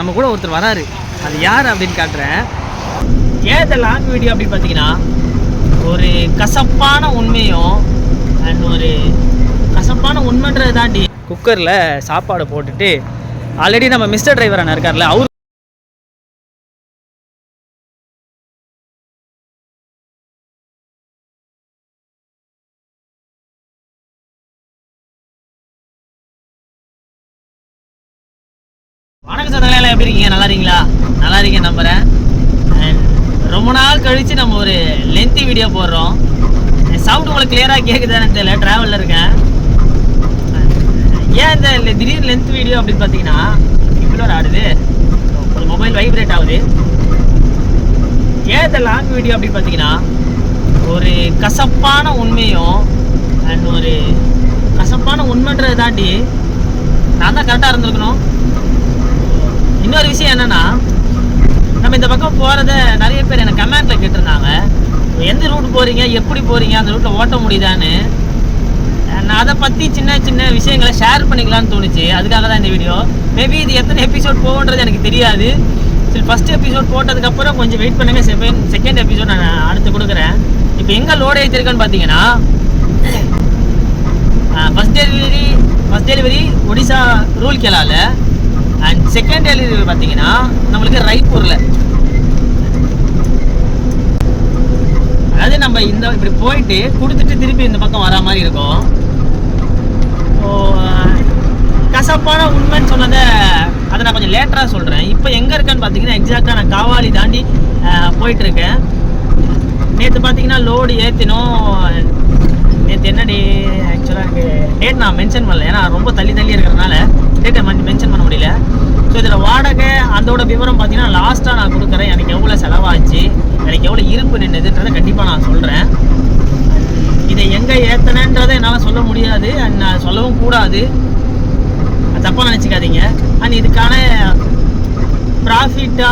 நம்ம கூட ஒருத்தர் வராரு. அது யார் அப்படின்னு காட்டுறேன். ஏன் இந்த லாங் வீடியோ அப்படின்னு பார்த்தீங்கன்னா ஒரு கசப்பான உண்மையும் அண்ட் ஒரு கசப்பான உண்மைன்றதை தாண்டி குக்கரில் சாப்பாடு போட்டுட்டு ஆல்ரெடி நம்ம மிஸ்டர் டிரைவர் அண்ணா இருக்கார்ல அவர் எல்லாம் எப்படி இருக்கீங்க? நல்லா இருக்கீங்களா? நல்லா இருக்கீங்க நம்புறேன். ரொம்ப நாள் கழிச்சு நம்ம ஒரு லென்த்தி வீடியோ போடுறோம். சவுண்ட் உங்களுக்கு கிளியராக கேட்குதான்னு தெரியல. ட்ராவலில் இருக்கேன். ஏன் இந்த திடீர் லென்த் வீடியோ அப்படின்னு பார்த்தீங்கன்னா இவ்வளோ ஆடுது. ஒரு மொபைல் வைப்ரேட் ஆகுது. ஏன் இந்த லாங் வீடியோ அப்படின்னு பார்த்தீங்கன்னா ஒரு கசப்பான உண்மையும் அண்ட் ஒரு கசப்பான உண்மைன்றதை தாண்டி நான் தான் கரெக்டாக இருந்திருக்கணும். இன்னொரு விஷயம் என்னன்னா நம்ம இந்த பக்கம் போகிறத நிறைய பேர் எனக்கு கமெண்ட்ல கேட்டிருந்தாங்க. எந்த ரூட் போறீங்க எப்படி போறீங்க அந்த ரூட்டில் ஓட்ட முடியுதான்னு. நான் அதை பற்றி சின்ன சின்ன விஷயங்களை ஷேர் பண்ணிக்கலாம்னு தோணுச்சு. அதுக்காக தான் இந்த வீடியோ மேபி இது எத்தனை எபிசோட் போகுன்றது எனக்கு தெரியாது. சரி ஃபஸ்ட் எபிசோட் போட்டதுக்கப்புறம் கொஞ்சம் வெயிட் பண்ணுங்க. செகண்ட் செகண்ட் எபிசோட் நான் அடுத்து கொடுக்குறேன். இப்போ எங்கே லோட் ஏற்றிருக்கேன்னு பார்த்தீங்கன்னா first delivery first delivery Odisha ரூல்கேலால and second delivery பார்த்தீங்கன்னா நம்மளுக்கு ரைப்பூரில் அதாவது நம்ம இந்த இப்படி போயிட்டு கொடுத்துட்டு திருப்பி இந்த பக்கம் வரா மாதிரி இருக்கும். ஓ, கசப்பான உண்மைன்னு சொன்னதை அதை நான் கொஞ்சம் லேட்டராக சொல்கிறேன் இப்போ எங்கே இருக்கேன்னு பார்த்தீங்கன்னா எக்ஸாக்டாக நான் காவாலி தாண்டி போயிட்டுருக்கேன். நேற்று பார்த்தீங்கன்னா லோடு ஏற்றினோம் நேற்று என்ன டே ஆக்சுவலாக எனக்கு டேட் நான் மென்ஷன் பண்ணல. ஏன்னா ரொம்ப தள்ளி தள்ளி இருக்கிறதுனால டேட்டை மென்ஷன் பண்ண முடியல. ஸோ இதில் வாடகை அதோட விவரம் பார்த்தீங்கன்னா லாஸ்ட்டாக நான் கொடுக்குறேன். எனக்கு எவ்வளோ செலவாச்சு எனக்கு எவ்வளோ இருப்பு நின்றுதுன்றதை கண்டிப்பாக நான் சொல்கிறேன் இதை எங்கே ஏற்றினன்றதை என்னால் சொல்ல முடியாது அண்ட் நான் சொல்லவும் கூடாது. தப்பாக நினச்சிக்காதீங்க. அண்ட் இதுக்கான ப்ராஃபிட்டா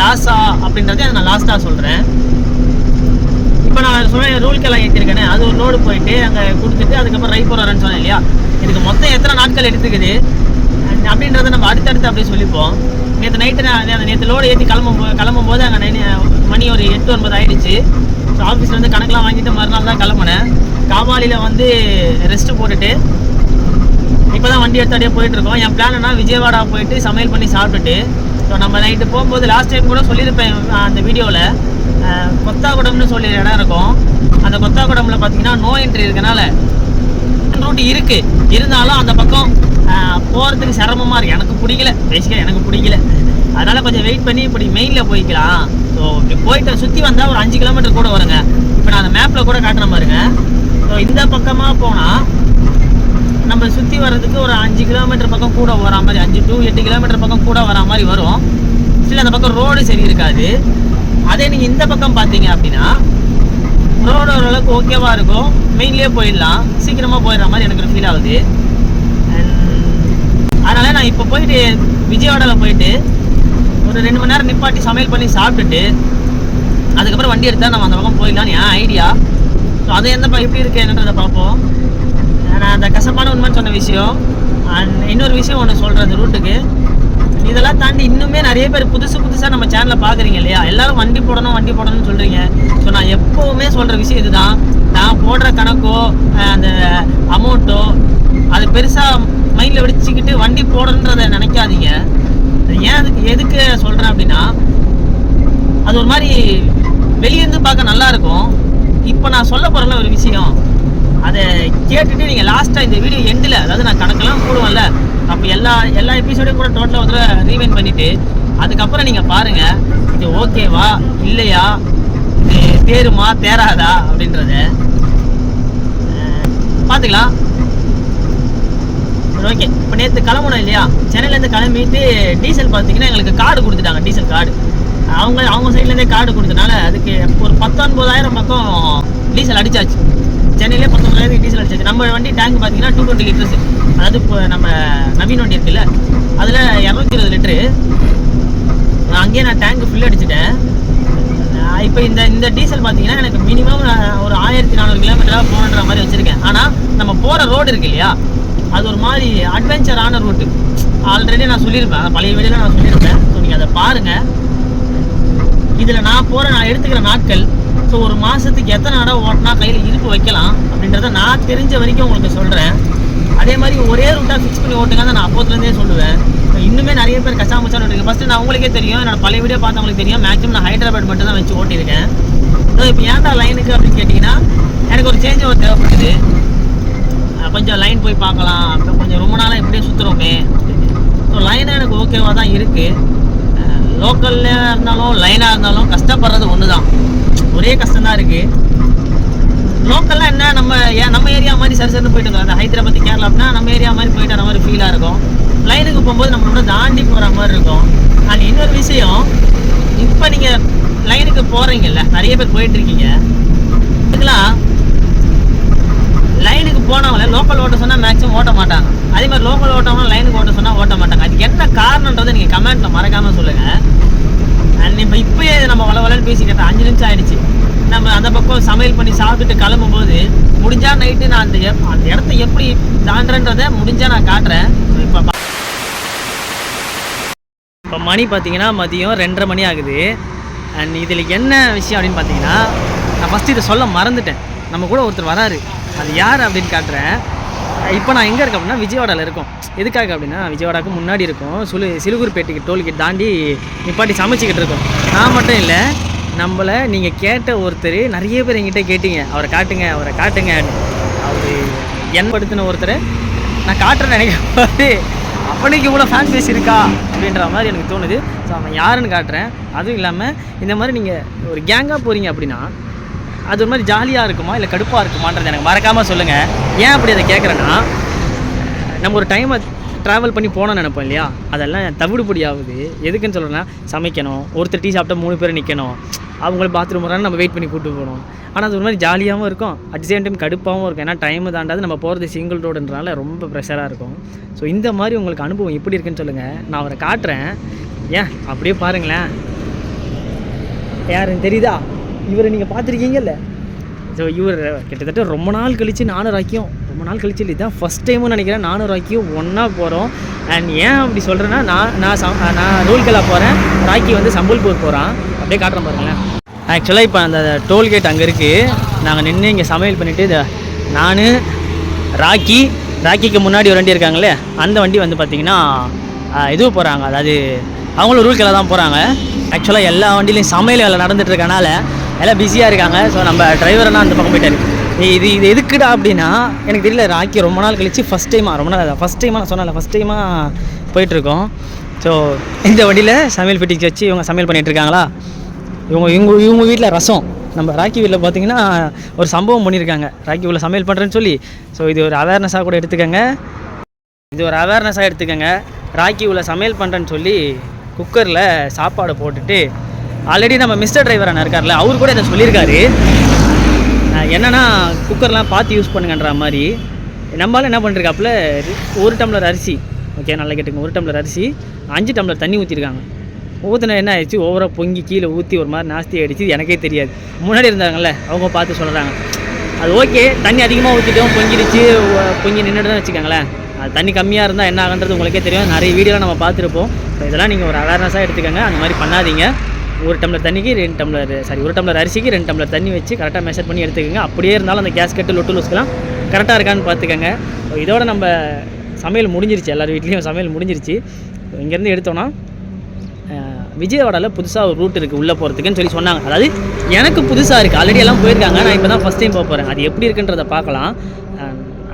லாஸா அப்படின்றத நான் லாஸ்ட்டாக சொல்கிறேன் இப்போ நான் சொன்னேன் ரூல்கெல்லாம் ஏற்றிருக்கேனே அது ஒரு லோடு போயிட்டு அங்கே கொடுத்துட்டு அதுக்கப்புறம் ரைப்பூர் வரேன்னு சொன்னேன் இல்லையா? இதுக்கு மொத்தம் எத்தனை நாட்கள் எடுத்துக்குது? அப்படின்றத நம்ம அடுத்தடுத்து அப்படியே சொல்லிப்போம். நேற்று நைட்டு நான் அந்த நேற்று லோடு ஏற்றி கிளம்பும் போ கிளம்பும் போது அங்கே நைன் மணி ஒரு எட்டு ஒன்பது ஆகிடுச்சு ஸோ ஆஃபீஸ்லேருந்து கணக்கெலாம் வாங்கிட்டு மறுநாள் தான் கிளம்புனேன். காவாலியில் வந்து ரெஸ்ட்டு போட்டுட்டு இப்போ தான் வண்டி எடுத்து அப்படியே போயிட்டுருக்கோம். என் பிளான் விஜயவாடா போயிட்டு சமையல் பண்ணி சாப்பிட்டுட்டு ஸோ நம்ம நைட்டு போகும்போது லாஸ்ட் டைம் கூட சொல்லியிருப்பேன் அந்த வீடியோவில் கொத்தாகுடம்னு சொல்லி இடம் இருக்கும். அந்த கொத்தாகுடம்ல பார்த்தீங்கன்னா நோ என்ட்ரி இருக்கனால ரூட் இருக்குது இருந்தாலும் அந்த பக்கம் போகிறதுக்கு போறதுக்கு சிரமமா இருக்கு. எனக்கு பிடிக்கல. பேசிக்க எனக்கு பிடிக்கல. அதனால கொஞ்சம் வெயிட் பண்ணி இப்படி மெயினில் போய்க்கலாம். ஸோ இப்படி போயிட்டு சுற்றி வந்தால் ஒரு அஞ்சு கிலோமீட்டர் கூட வருங்க. இப்போ நான் அந்த மேப்பில் கூட காட்டுற பாருங்க. ஸோ இந்த பக்கமாக போனால் நம்ம சுற்றி வர்றதுக்கு ஒரு அஞ்சு கிலோமீட்டர் பக்கம் கூட வர மாதிரி அஞ்சு டு எட்டு கிலோமீட்டர் பக்கம் கூட வர மாதிரி வரும். சில அந்த பக்கம் ரோடு சரி இருக்காது. அதே நீங்கள் இந்த பக்கம் பார்த்தீங்க அப்படின்னா ரோடு ஓரளவுக்கு ஓகேவாக இருக்கும். மெயின்லேயே போயிடலாம். சீக்கிரமாக போயிடுற மாதிரி எனக்கு ஒரு ஃபீல் ஆகுது. அதனால நான் இப்போ போயிட்டு விஜயவாடாவில் போயிட்டு ஒரு ரெண்டு மணி நேரம் நிப்பாட்டி சமையல் பண்ணி சாப்பிட்டுட்டு அதுக்கப்புறம் வண்டி எடுத்தால் நம்ம அந்த பக்கம் போயிடலாம்னு ஏன் ஐடியா ஸோ அது எந்த ப- எப்படி இருக்கு என்னன்றதை பார்ப்போம். நான் அந்த கசப்பான உண்மைன்னு சொன்ன விஷயம் அண்ட் இன்னொரு விஷயம் ஒன்று சொல்கிறேன் அந்த ரூட்டுக்கு இதெல்லாம் தாண்டி இன்னுமே நிறைய பேர் புதுசு புதுசாக நம்ம சேனலில் பார்க்குறீங்க இல்லையா? எல்லாரும் வண்டி போடணும் வண்டி போடணும்னு சொல்கிறீங்க ஸோ நான் எப்போவுமே சொல்கிற விஷயம் இதுதான். நான் போடுற கணக்கோ அந்த அமௌண்ட்டோ அது பெருசாக மைண்டில் வச்சுக்கிட்டு வண்டி போடணுன்றதை நினைக்காதீங்க. ஏன் அதுக்கு எதுக்கு சொல்கிறேன் அப்படின்னா அது ஒரு மாதிரி வெளியேருந்து பார்க்க நல்லா இருக்கும். இப்போ நான் சொல்ல போகிறல ஒரு விஷயம். அதை கேட்டுட்டு நீங்கள் லாஸ்ட்டாக இந்த வீடியோ எண்டில் அதாவது நான் கணக்கெல்லாம் போடுவேன்ல அப்போ எல்லா எல்லா எபிசோடையும் கூட டோட்டலாக ஒரு தடவை ரீவைன் பண்ணிவிட்டு அதுக்கப்புறம் நீங்கள் பாருங்கள் இது ஓகேவா இல்லையா இது தேருமா தேராதா அப்படின்றத பார்த்துக்கலாம். ஓகே இப்போ நேற்று கிளம்பணும் இல்லையா? சென்னையிலேருந்து கிளம்பிட்டு டீசல் பார்த்தீங்கன்னா எங்களுக்கு கார்டு கொடுத்துட்டாங்க டீசல் கார்டு. அவங்க அவங்க சைட்லேருந்தே கார்டு கொடுத்தனால அதுக்கு ஒரு பத்தொன்பதாயிரம் பக்கம் டீசல் அடிச்சாச்சு. சென்னையிலே பத்தொன்பதாயிரம் டீசல் அடிச்சாச்சு. நம்ம வண்டி டேங்க் பார்த்தீங்கன்னா டூ டுவெண்ட்டி லிட்டர்ஸ் அதாவது இப்போ நம்ம நவீன் வண்டி இருக்குல்ல அதில் இரநூத்தி இருபது லிட்டரு அங்கேயே நான் டேங்க் ஃபில் அடிச்சிட்டேன். இப்போ இந்த இந்த டீசல் பார்த்தீங்கன்னா எனக்கு மினிமம் ஒரு ஆயிரத்தி நானூறு கிலோமீட்டராக போகணுன்ற மாதிரி வச்சுருக்கேன். ஆனால் நம்ம போகிற ரோடு இருக்கு இல்லையா? அது ஒரு மாதிரி அட்வென்ச்சரான ரூட்டு ஆல்ரெடி நான் சொல்லியிருப்பேன். பழைய வீடியோவில் நான் சொல்லியிருப்பேன். ஸோ நீங்கள் அதை பாருங்கள் இதில் நான் போகிற நான் எடுத்துக்கிற நாட்கள் ஸோ ஒரு மாதத்துக்கு எத்தனை இடம் ஓட்டினா கையில் இருப்பு வைக்கலாம் அப்படின்றத நான் தெரிஞ்ச வரைக்கும் உங்களுக்கு சொல்கிறேன் அதே மாதிரி ஒரே ரூட்டாக ஃபிக்ஸ் பண்ணி ஓட்டுங்க தான் நான் அப்போத்துலேருந்தே சொல்லுவேன். So, இன்னுமே நிறைய பேர் கச்சாமச்சான்னு ஓட்டுங்க ஃபஸ்ட்டு நான் உங்களுக்கே தெரியும். என்னோட பழைய வீடியோ பார்த்தவங்களுக்கு தெரியும். மேக்ஸிமம் நான் ஹைதராபாத் மட்டும் தான் வச்சு ஓட்டியிருக்கேன். ஸோ இப்போ ஏன்டா லைனுக்கு அப்படின்னு கேட்டிங்கன்னா எனக்கு ஒரு சேஞ்ச் ஓவர் தேவைப்படுது. கொஞ்சம் லைன் போய் பார்க்கலாம். அப்புறம் கொஞ்சம் ரொம்ப நாளாக இப்படியே சுற்றுறோமே ஸோ லைனாக எனக்கு ஓகேவாக தான் இருக்குது லோக்கலில் இருந்தாலும் லைனாக இருந்தாலும் கஷ்டப்படுறது ஒன்று தான் ஒரே கஷ்டம் தான் இருக்குது லோக்கல்லாம் என்ன நம்ம ஏன் நம்ம ஏரியா மாதிரி சரி சரின்னு போயிட்டு இருக்கோம் அந்த ஹைதராபாத் கேரளா அப்படின்னா நம்ம ஏரியா மாதிரி போயிட்டு வர மாதிரி ஃபீலாக இருக்கும். லைனுக்கு போகும்போது நம்மளோட தாண்டி போகிற மாதிரி இருக்கும். அண்ட் இன்னொரு விஷயம் இப்போ நீங்கள் லைனுக்கு போகிறீங்கல்ல நிறைய பேர் போயிட்டு இருக்கீங்க. இதுக்கெல்லாம் லைனுக்கு போனவங்கள லோக்கல் ஓட்ட சொன்னால் மேக்ஸிமம் ஓட்ட மாட்டாங்க. அதே மாதிரி லோக்கல் ஓட்டவங்க லைனுக்கு ஓட்ட சொன்னால் ஓட்ட மாட்டாங்க. அதுக்கு என்ன காரணன்றதை நீங்கள் கமெண்ட்டில் மறக்காமல் சொல்லுங்கள் அண்ட் இப்போ இப்போயே நம்ம வள வளன்னு பேசிக்கிட்டேன் அஞ்சு நிமிஷம் ஆயிடுச்சு. நம்ம அந்த பக்கம் சமையல் பண்ணி சாப்பிட்டுட்டு கிளம்பும்போது முடிஞ்சால் நைட்டு நான் அந்த அந்த இடத்த எப்படி தாண்டன்றதை முடிஞ்சால் நான் காட்டுறேன். இப்போ இப்போ மணி பார்த்தீங்கன்னா மதியம் ரெண்டரை மணி ஆகுது. அண்ட் இதில் என்ன விஷயம் அப்படின்னு பார்த்தீங்கன்னா நான் ஃபஸ்ட்டு இதை சொல்ல மறந்துட்டேன். நம்ம கூட ஒருத்தர் வராரு. அது யார் அப்படின்னு காட்டுறேன். இப்போ நான் எங்கே இருக்கேன் அப்படின்னா விஜயவாடாவில் இருக்கோம். எதுக்காக அப்படின்னா விஜயவாடாவுக்கு முன்னாடி இருக்கும். சுலு சிலுகுருப்பேட்டைக்கு டோல்கேட் தாண்டி நிப்பாட்டி சமைச்சிக்கிட்டு இருக்கோம். நான் மட்டும் இல்லை நம்மளை நீங்கள் கேட்ட ஒருத்தர் நிறைய பேர் என்கிட்ட கேட்டீங்க. அவரை காட்டுங்க அவரை காட்டுங்க. அவர் என்படுத்தின ஒருத்தர் நான் காட்டுறேன் நினைக்கிறது போது அவனுக்கு இவ்வளோ ஃபேன் பேஸ் இருக்கா? அப்படின்ற மாதிரி எனக்கு தோணுது. ஸோ அவன் யாருன்னு காட்டுறேன். அதுவும் இல்லாமல் இந்த மாதிரி நீங்கள் ஒரு கேங்காக போகிறீங்க அப்படின்னா அது ஒரு மாதிரி ஜாலியாக இருக்குமா இல்லை கடுப்பாக இருக்குமான்றது எனக்கு மறக்காமல் சொல்லுங்கள் ஏன் அப்படி அதை கேட்குறேன்னா நம்ம ஒரு டைமை ட்ராவல் பண்ணி போனோம்னு நினைப்போம் இல்லையா? அதெல்லாம் தவிடுபடி ஆகுது எதுக்குன்னு சொல்கிறேன்னா சமைக்கணும். ஒருத்தர் டீ சாப்பிட்டா மூணு பேர் நிற்கணும் அவங்கள பாத்ரூம் வரான்னு நம்ம வெயிட் பண்ணி கூப்பிட்டு போகணும். ஆனால் அது ஒரு மாதிரி ஜாலியாகவும் இருக்கும். அட் சேம் டைம் கடுப்பாகவும் இருக்கும். ஏன்னா டைம் தாண்டாது. நம்ம போகிறது சிங்கிள் ரோடுன்றனால ரொம்ப ப்ரெஷராக இருக்கும். ஸோ இந்த மாதிரி உங்களுக்கு அனுபவம் எப்படி இருக்குன்னு சொல்லுங்கள் நான் அவரை காட்டுறேன். ஏன்? அப்படியே பாருங்களேன். யாருன்னு தெரியுதா? இவரை நீங்கள் பார்த்துருக்கீங்கல்ல? ஸோ இவர் கிட்டத்தட்ட ரொம்ப நாள் கழித்து நானும் ராக்கியும் ரொம்ப நாள் கழிச்சு இல்லை இதான் ஃபஸ்ட் டைமும் நினைக்கிறேன் நானும் ராக்கியும் ஒன்றா போகிறோம் அண்ட் ஏன் அப்படி சொல்கிறேன்னா நான் நான் சம் நான் ரூல்கலா போகிறேன் ராக்கி வந்து சம்பல்பூர் போகிறான் அப்படியே காட்டுறேன் பாருங்களேன். ஆக்சுவலாக இப்போ அந்த டோல்கேட் அங்கே இருக்குது நாங்கள் நின்று இங்கே சமையல் பண்ணிவிட்டு நான் ராக்கி ராக்கிக்கு முன்னாடி ஒரு வண்டி இருக்காங்களே அந்த வண்டி வந்து பார்த்திங்கன்னா இது போகிறாங்க அதாவது அவங்களும் ரூல்கெல்லாம் தான் போகிறாங்க ஆக்சுவலாக எல்லா வண்டியிலையும் சமையல் வேலை நடந்துகிட்ருக்கனால எல்லாம் பிஸியாக இருக்காங்க. ஸோ நம்ம டிரைவர்னா அந்த பக்கம் போயிட்டாரு. இது இது எதுக்குடா அப்படின்னா எனக்கு தெரியல ராக்கி ரொம்ப நாள் கழிச்சு ஃபஸ்ட் டைமாக ரொம்ப நாள் ஃபஸ்ட் டைமாக நான் சொன்னல ஃபஸ்ட் டைமாக போயிட்டுருக்கோம். ஸோ இந்த வண்டியில் சமையல் பெட்டிக்கு வச்சு இவங்க சமையல் பண்ணிகிட்ருக்காங்களா இவங்க இவங்க இவங்க வீட்டில் ரசம். நம்ம ராக்கி வீட்டில் பார்த்தீங்கன்னா ஒரு சம்பவம் பண்ணியிருக்காங்க ராக்கி உள்ள சமையல் பண்ணுறேன்னு சொல்லி. ஸோ இது ஒரு அவேர்னஸாக கூட எடுத்துக்கோங்க. இது ஒரு அவேர்னஸாக எடுத்துக்கோங்க. ராக்கி உள்ள சமையல் பண்ணுறேன்னு சொல்லி குக்கரில் சாப்பாடு போட்டுட்டு ஆல்ரெடி நம்ம மிஸ்டர் டிரைவர் அண்ணா இருக்கார்ல அவர் கூட இதை சொல்லியிருக்காரு. என்னென்னா என்னன்னா குக்கர்லாம் பார்த்து யூஸ் பண்ணுங்கன்ற மாதிரி. நம்மளால் என்ன பண்ணிருக்காப்புல ஒரு டம்ளர் அரிசி. ஓகே நல்லா கேட்டுங்க ஒரு டம்ளர் அரிசி அஞ்சு டம்ளர் தண்ணி ஊற்றிருக்காங்க ஊற்றின என்ன ஆயிடுச்சு? ஓவராக பொங்கி கீழே ஊற்றி ஒரு மாதிரி நாஸ்தி ஆகிடுச்சு எனக்கே தெரியாது. முன்னாடி இருந்தாங்கல்ல அவங்க பார்த்து சொல்கிறாங்க அது ஓகே தண்ணி அதிகமாக ஊற்றிட்டோம் பொங்கிடுச்சு பொங்கி நின்றுடுன்னு வச்சுக்கோங்களேன். அது தண்ணி கம்மியாக இருந்தால் என்ன ஆகுன்றது உங்களுக்கே தெரியும். நிறைய வீடியோலாம் நம்ம பார்த்துருப்போம். ஸோ இதெல்லாம் நீங்கள் ஒரு அவேர்னஸாக எடுத்துக்கோங்க. அந்த மாதிரி பண்ணாதீங்க. ஒரு டம்ளர் தண்ணிக்கு ரெண்டு டம்ளர் சாரி ஒரு டம்ளர் அரிசிக்கு ரெண்டு டம்ளர் தண்ணி வச்சு கரெக்டாக மெஷர் பண்ணி எடுத்துக்கோங்க. அப்படியே இருந்தாலும் அந்த கேஸ் கட்டு லொட்டு லூஸ்க்கெலாம் கரெக்டாக இருக்கான்னு பார்த்துக்கோங்க. இதோட நம்ம சமையல் முடிஞ்சிருச்சு. எல்லார் வீட்லேயும் சமையல் முடிஞ்சிருச்சு. இங்கேருந்து எடுத்தோன்னா விஜயவாடாவில் புதுசாக ஒரு ரூட் இருக்குது உள்ளே போகிறதுக்குன்னு சொல்லி சொன்னாங்க. அதாவது எனக்கு புதுசாக இருக்குது ஆல்ரெடி எல்லாம் போயிருக்காங்க. நான் இப்போ தான் ஃபஸ்ட் டைம் போக போகிறேன் அது எப்படி இருக்குன்றதை பார்க்கலாம்.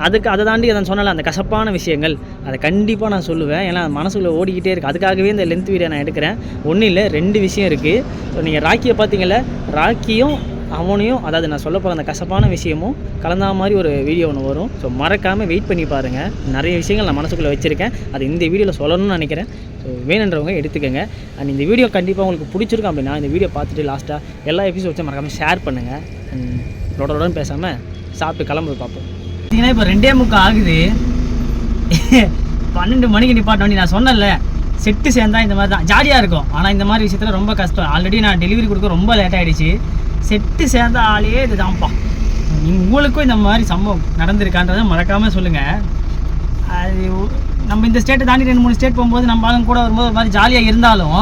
அதுக்கு அதை தாண்டி அதை சொன்னல அந்த கசப்பான விஷயங்கள் அதை கண்டிப்பாக நான் சொல்லுவேன். ஏன்னா மனசுக்குள்ளே ஓடிக்கிட்டே இருக்குது அதுக்காகவே இந்த லென்த் வீடியோ நான் எடுக்கிறேன். ஒன்றும் இல்லை ரெண்டு விஷயம் இருக்குது ஸோ நீங்கள் ராக்கியை பார்த்தீங்கல்ல ராக்கியும் அவனையும் அதாவது நான் சொல்ல போகிற அந்த கசப்பான விஷயமும் கலந்தா மாதிரி ஒரு வீடியோ ஒன்று வரும். ஸோ மறக்காமல் வெயிட் பண்ணி பாருங்கள் நிறைய விஷயங்கள் நான் மனசுக்குள்ளே வச்சுருக்கேன். அது இந்த வீடியோவில் சொல்லணும்னு நினைக்கிறேன். ஸோ வேணுன்றவங்க எடுத்துக்கோங்க. அண்ட் இந்த வீடியோ கண்டிப்பாக உங்களுக்கு பிடிச்சிருக்கும் அப்படின்னா இந்த வீடியோ பார்த்துட்டு லாஸ்ட்டாக எல்லா எபிசோட்ஸும் மறக்காமல் ஷேர் பண்ணுங்கள் லோட பேசாமல் சாப்பிட்டு கிளம்பு பார்ப்போம். பார்த்தீங்கன்னா இப்போ ரெண்டே முக்கம் ஆகுது. பன்னெண்டு மணிக்கு நிப்பாட்ட நான் சொன்னேன்ல. செட்டு சேர்ந்தா இந்த மாதிரி தான் ஜாலியாக இருக்கும். ஆனால் இந்த மாதிரி விஷயத்தில் ரொம்ப கஷ்டம். ஆல்ரெடி நான் டெலிவரி கொடுக்க ரொம்ப லேட் ஆகிடுச்சு செட்டு சேர்ந்த ஆளே இதுதான்ப்பா. உங்களுக்கும் இந்த மாதிரி சம்பவம் நடந்திருக்கான்றதை மறக்காமல் சொல்லுங்கள் அது நம்ம இந்த ஸ்டேட்டை தாண்டி ரெண்டு மூணு ஸ்டேட் போகும்போது நம்ம ஆளுங்க கூட வரும்போது ஒரு மாதிரி ஜாலியாக இருந்தாலும்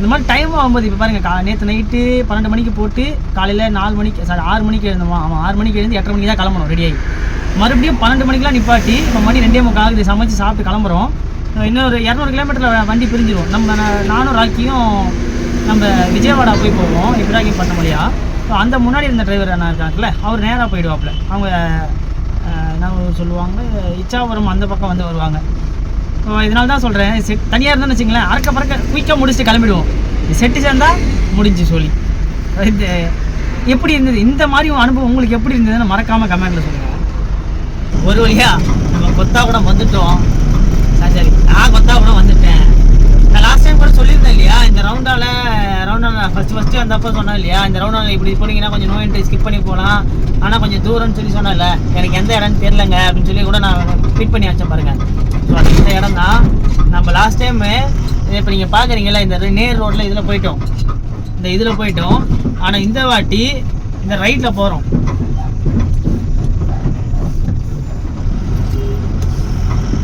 இந்த மாதிரி டைம் ஆகும்போது இப்போ பாருங்க கா நேற்று நைட்டு பன்னெண்டு மணிக்கு போட்டு காலையில் நாலு மணிக்கு சாரி ஆறு மணிக்கு எழுந்தோமா. ஆமாம் ஆறு மணிக்கு எழுந்து எட்டரை மணிக்கு தான் கிளம்பணும் ரெடியாகி மறுபடியும் பன்னெண்டு மணிக்கெலாம் நிப்பாட்டி இப்போ மணி ரெண்டே முக்கால் ஆகுது சமைச்சு சாப்பிட்டு கிளம்புறோம். இன்னொரு இரநூறு கிலோமீட்டரில் வண்டி பிரிஞ்சிடும் நம்ம நானும் ராக்கியும் நம்ம விஜயவாடா போய் போவோம் இப்ராஹிம் பண்ண முடியா ஸோ அந்த முன்னாடி இருந்த டிரைவர் அண்ணா இருக்காங்கல்ல அவர் நேராக போயிடுவாப்புல. அவங்க என்ன சொல்லுவாங்க இச்சாபுரம் அந்த பக்கம் வந்து வருவாங்க. ஸோ இதனால தான் சொல்கிறேன் செட் தனியாக இருந்தால் வச்சுங்களேன் அறக்க பறக்க குயிக்காக முடிச்சுட்டு கிளம்பிடுவோம். செட்டு சேர்ந்தால் முடிஞ்சு சொல்லி இது எப்படி இருந்தது? இந்த மாதிரி அனுபவம் உங்களுக்கு எப்படி இருந்ததுன்னு மறக்காமல் கமெண்ட்டில் சொல்லுங்கள் ஒரு வழியாக நம்ம கொத்தா கூட வந்துட்டோம். சரி சரி. நான் கொத்தா கூட வந்துட்டேன். நான் கூட சொல்லியிருந்தேன் இல்லையா? இந்த ரவுண்டால ரவுண்டால ஃபர்ஸ்ட் ஃபர்ஸ்ட் வந்தப்போ சொன்னேன் இல்லையா? இந்த ரவுண்டால இப்படி போனீங்கன்னா கொஞ்சம் நோ என்ட்ரி ஸ்கிப் பண்ணி போகலாம். ஆனால் கொஞ்சம் தூரம்னு சொல்லி சொன்னேன்ல. எனக்கு எந்த இடம்னு தெரிலங்க அப்படின்னு சொல்லி கூட நான் ஃபிட் பண்ணி வச்சேன் பாருங்க. ஸோ அது இந்த இடம் தான். நம்ம லாஸ்ட் டைமு இப்போ நீங்கள் பார்க்குறீங்களா இந்த நேர் ரோட்டில் இதில் போயிட்டோம். இந்த இதில் போயிட்டோம். ஆனால் இந்த வாட்டி இந்த ரைட்டில் போகிறோம்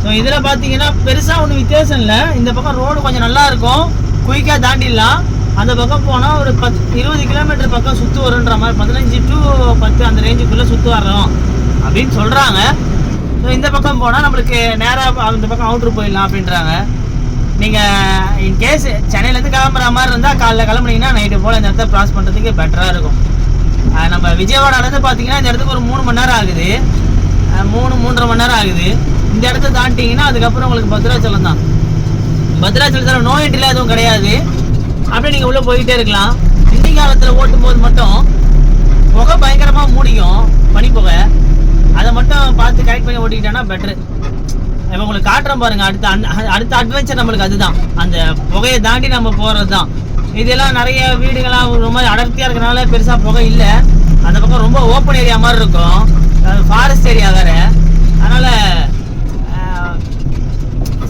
ஸோ இதில் பார்த்தீங்கன்னா பெருசாக ஒன்றும் வித்தியாசம் இல்லை. இந்த பக்கம் ரோடு கொஞ்சம் நல்லா இருக்கும். குயிக்காக தாண்டிடலாம். அந்த பக்கம் போனால் ஒரு பத் இருபது கிலோமீட்டர் பக்கம் சுற்று வருன்ற மாதிரி பதினஞ்சு டு பத்து அந்த ரேஞ்சுக்குள்ளே சுற்று வரோம் அப்படின்னு சொல்கிறாங்க ஸோ இந்த பக்கம் போனால் நம்மளுக்கு நேராக அந்த பக்கம் அவுட்ரு போயிடலாம் அப்படின்றாங்க. நீங்கள் இன்கேஸ் சென்னையிலேருந்து கிளம்புற மாதிரி இருந்தால் காலைல கிளம்புனீங்கன்னா நைட்டு போல் இந்த இடத்த க்ராஸ் பண்ணுறதுக்கு பெட்டராக இருக்கும். நம்ம விஜயவாடாலேருந்து பார்த்தீங்கன்னா இந்த இடத்துக்கு ஒரு மூணு மணி நேரம் ஆகுது. மூணு மூன்றரை மணி நேரம் ஆகுது. இந்த இடத்த தாண்டிங்கன்னா அதுக்கப்புறம் உங்களுக்கு பத்ராச்சலம் தான். பத்ராச்சலத்தில் நோய் என்ட்ரிலாம் எதுவும் கிடையாது. அப்படியே நீங்கள் உள்ளே போயிட்டே இருக்கலாம். இந்தி காலத்தில் ஓட்டும் போது மட்டும் புகை பயங்கரமாக மூடிக்கும் பனி புகை அதை மட்டும் பார்த்து கரெக்ட் பண்ணி ஓட்டிக்கிட்டோன்னா பெட்ரு இப்போ உங்களுக்கு காட்டுறோம் பாருங்க அடுத்த அடுத்த அட்வென்ச்சர் நம்மளுக்கு அதுதான். அந்த புகையை தாண்டி நம்ம போகிறது தான். இதெல்லாம் நிறைய வீடுகள்லாம் ரொம்ப அடர்த்தியாக இருக்கிறனால பெருசாக புகை இல்லை. அந்த பக்கம் ரொம்ப ஓப்பன் ஏரியா மாதிரி இருக்கும். ஃபாரஸ்ட் ஏரியா வேறு. அதனால்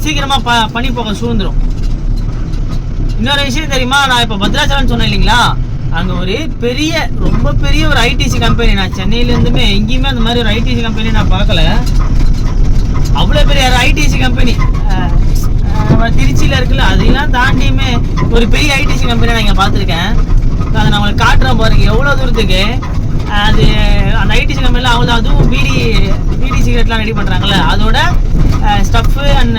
சீக்கிரமாக ப பனி போக சூழ்ந்துடும் இன்னொரு விஷயம் தெரியுமா? நான் இப்போ பத்ராச்சலம் சொன்னேன் இல்லைங்களா? அங்கே ஒரு பெரிய ரொம்ப பெரிய ஒரு ஐடிசி கம்பெனி நான் சென்னையிலேருந்துமே எங்கேயுமே அந்த மாதிரி ஒரு ஐடிசி கம்பெனி நான் பார்க்கல. அவ்வளோ பெரிய ஐடிசி கம்பெனி திருச்சியில் இருக்குல்ல அதையெல்லாம் தாண்டியுமே ஒரு பெரிய ஐடிசி கம்பெனி நான் இங்கே பார்த்துருக்கேன். அதை நான் உங்களுக்கு காட்டுறேன் பாருங்க எவ்வளோ தூரத்துக்கு? அது அந்த ஐடிசி கம்பெனியில் அவ்வளோ அதுவும் பீடி பீடி சிகரெட்லாம் ரெடி பண்ணுறாங்கல்ல அதோட ஸ்டஃப்பு அண்ட்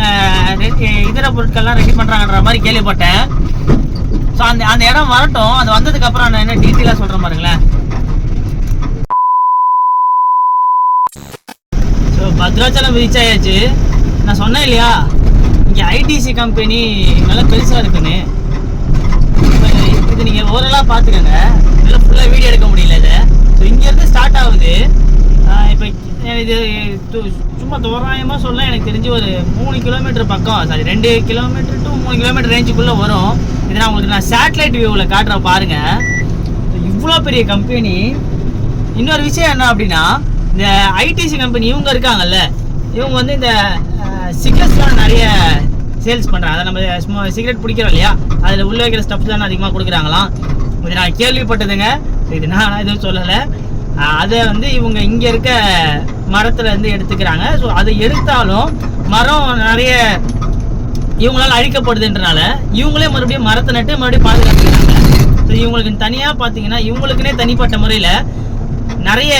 இதர பொருட்கள்லாம் ரெடி பண்ணுறாங்கன்ற மாதிரி கேள்விப்பட்டேன். ஸோ அந்த அந்த இடம் வரட்டும். அது வந்ததுக்கு அப்புறம் நான் என்ன டீட்டெயிலாக சொல்கிறேன் பாருங்களேன். ஸோ பத்ராச்சலம் ரீச் ஆயாச்சு. நான் சொன்னேன் இல்லையா? இங்கே ஐடிசி கம்பெனி நல்லா பெருசாக இருக்குன்னு. இது நீங்கள் ஓரலாக பார்த்துக்கோங்க. இதெல்லாம் ஃபுல்லாக வீடியோ எடுக்க முடியல இதை. இங்கேருந்து ஸ்டார்ட் ஆகுது. இப்போ இது சும்மா தோராயமாக சொல்ல எனக்கு தெரிஞ்சு ஒரு மூணு கிலோமீட்டர் பக்கம் சாரி ரெண்டு கிலோமீட்டர் டு மூணு கிலோமீட்டர் ரேஞ்சுக்குள்ளே வரும். இதை நான் உங்களுக்கு நான் சேட்டலைட் வியூவில் காட்டுறேன் பாருங்கள் இவ்வளோ பெரிய கம்பெனி இன்னொரு விஷயம் என்ன அப்படின்னா இந்த ஐடிசி கம்பெனி இவங்க இருக்காங்கல்ல இவங்க வந்து இந்த சிகரெட்ஸ்லாம் நிறைய சேல்ஸ் பண்ணுறாங்க அதை நம்ம சும்மா சிகரெட் பிடிக்கிறோம் இல்லையா? அதில் உள்ள வைக்கிற ஸ்டஃப் தான் அதிகமாக கொடுக்குறாங்களாம். இது நான் கேள்விப்பட்டதுங்க. இது நான் எதுவும் சொல்லலை. அதை வந்து இவங்க இங்கே இருக்க மரத்துல இருந்து எடுத்துக்கிறாங்க. ஸோ அதை எடுத்தாலும் மரம் நிறைய இவங்களால அழிக்கப்படுதுன்றனால இவங்களே மறுபடியும் மரத்தை நட்டு மறுபடியும் பாதுகாத்துக்கிறாங்க ஸோ இவங்களுக்கு தனியாக பார்த்தீங்கன்னா இவங்களுக்குனே தனிப்பட்ட முறையில் நிறைய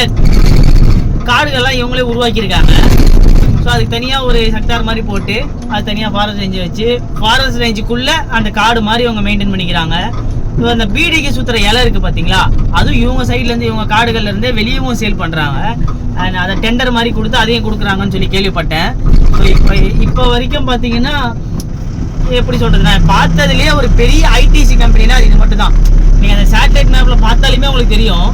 காடுகள்லாம் இவங்களே உருவாக்கியிருக்காங்க. ஸோ அதுக்கு தனியாக ஒரு செக்டார் மாதிரி போட்டு அது தனியாக ஃபாரஸ்ட் ரேஞ்சு வச்சு ஃபாரஸ்ட் ரேஞ்சுக்குள்ளே அந்த காடு மாதிரி இவங்க மெயின்டைன் பண்ணிக்கிறாங்க. ஸோ அந்த பீடிக்கு சுற்றுற இலை இருக்குது பார்த்தீங்களா அதுவும் இவங்க சைட்லேருந்து இவங்க காடுகள்ல இருந்தே வெளியவும் சேல் பண்ணுறாங்க அண்ட் அதை டெண்டர் மாதிரி கொடுத்து அதையும் கொடுக்குறாங்கன்னு சொல்லி கேள்விப்பட்டேன். ஸோ இப்போ இப்போ வரைக்கும் பார்த்தீங்கன்னா எப்படி சொல்றது? நான் பார்த்ததுலயே ஒரு பெரிய ஐடிசி கம்பெனினா இது மட்டும் தான் நீங்க அந்த சேட்டலைட் மேப்ல பார்த்தாலுமே உங்களுக்கு தெரியும்.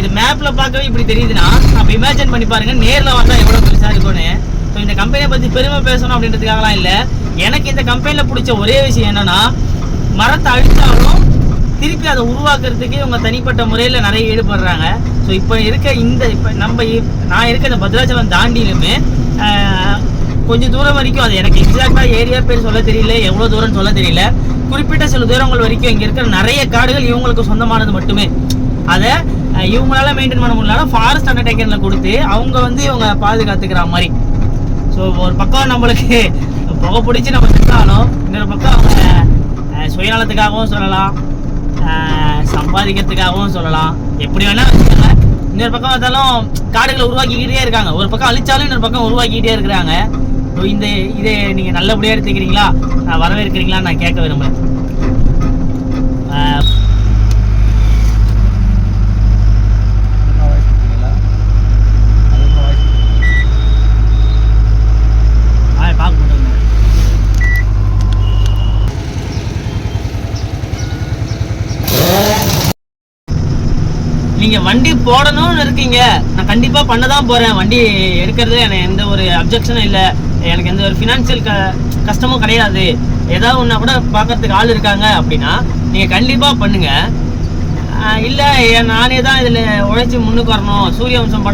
இது மேப்ல பார்க்கவே இப்படி தெரியுதுன்னா அப்ப இமேஜின் பண்ணி பாருங்க நேர்ல வந்தா எவ்வளவு பெருசா இருக்கும்னு. ஸோ இந்த கம்பெனியை பத்தி பெருமை பேசணும் அப்படின்றதுக்காகலாம் இல்ல. எனக்கு இந்த கம்பெனில பிடிச்ச ஒரே விஷயம் என்னன்னா மரத்தை அழித்தாலும் திருப்பி அதை உருவாக்குறதுக்கு இவங்க தனிப்பட்ட முறையில் நிறைய ஈடுபடுறாங்க. ஸோ இப்போ இருக்க இந்த இப்போ நம்ம நான் இருக்க இந்த பத்ராச்சலம் தாண்டிலுமே கொஞ்சம் தூரம் வரைக்கும் அது எனக்கு எக்ஸாக்டாக ஏரியா பேர் சொல்ல தெரியல எவ்வளோ தூரம்னு சொல்ல தெரியல. குறிப்பிட்ட சில தூரங்கள் வரைக்கும் இங்கே இருக்கிற நிறைய காடுகள் இவங்களுக்கு சொந்தமானது மட்டுமே. அதை இவங்களால மெயின்டைன் பண்ண முடியல ஃபாரஸ்ட் அண்டர்டேக்கனில் கொடுத்து அவங்க வந்து இவங்க பாதுகாத்துக்கிற மாதிரி. ஸோ ஒரு பக்கம் நம்மளுக்கு புகை பிடிச்சி நம்ம செத்தாலும் இன்னொரு பக்கம் அவங்க சுயநலத்துக்காகவும் சொல்லலாம். சம்பாதிக்கிறதுக்காகவும் சொல்லலாம். எப்படி வேணா இன்னொரு பக்கம் பார்த்தாலும் காடுகளை உருவாக்கிக்கிட்டே இருக்காங்க. ஒரு பக்கம் அழிச்சாலும் இன்னொரு பக்கம் உருவாக்கிக்கிட்டே இருக்கிறாங்க. இந்த இதை நீங்கள் நல்லபடியாக எடுத்துக்கிறீங்களா? நான் வரவேற்கிறீங்களா நான் கேட்க விரும்புகிறேன் அஹ், ஆ பார்க்க மாட்டேங்க நீங்க வண்டி போடணும்னு இருக்கீங்க. நான் கண்டிப்பா பண்ண தான் போறேன். வண்டி எடுக்கிறது எனக்கு எந்த ஒரு அப்ஜெக்ஷனும் இல்லை. எனக்கு எந்த ஒரு ஃபினான்ஷியல் க கஷ்டமும் கிடையாது. ஏதாவது ஒன்றா கூட பார்க்கறதுக்கு ஆள் இருக்காங்க அப்படின்னா நீங்க கண்டிப்பா பண்ணுங்க. இல்லை இல்ல நானே தான் இதுல உழைச்சி முன்னுக்கு வரணும். சூரிய வம்சம் படம்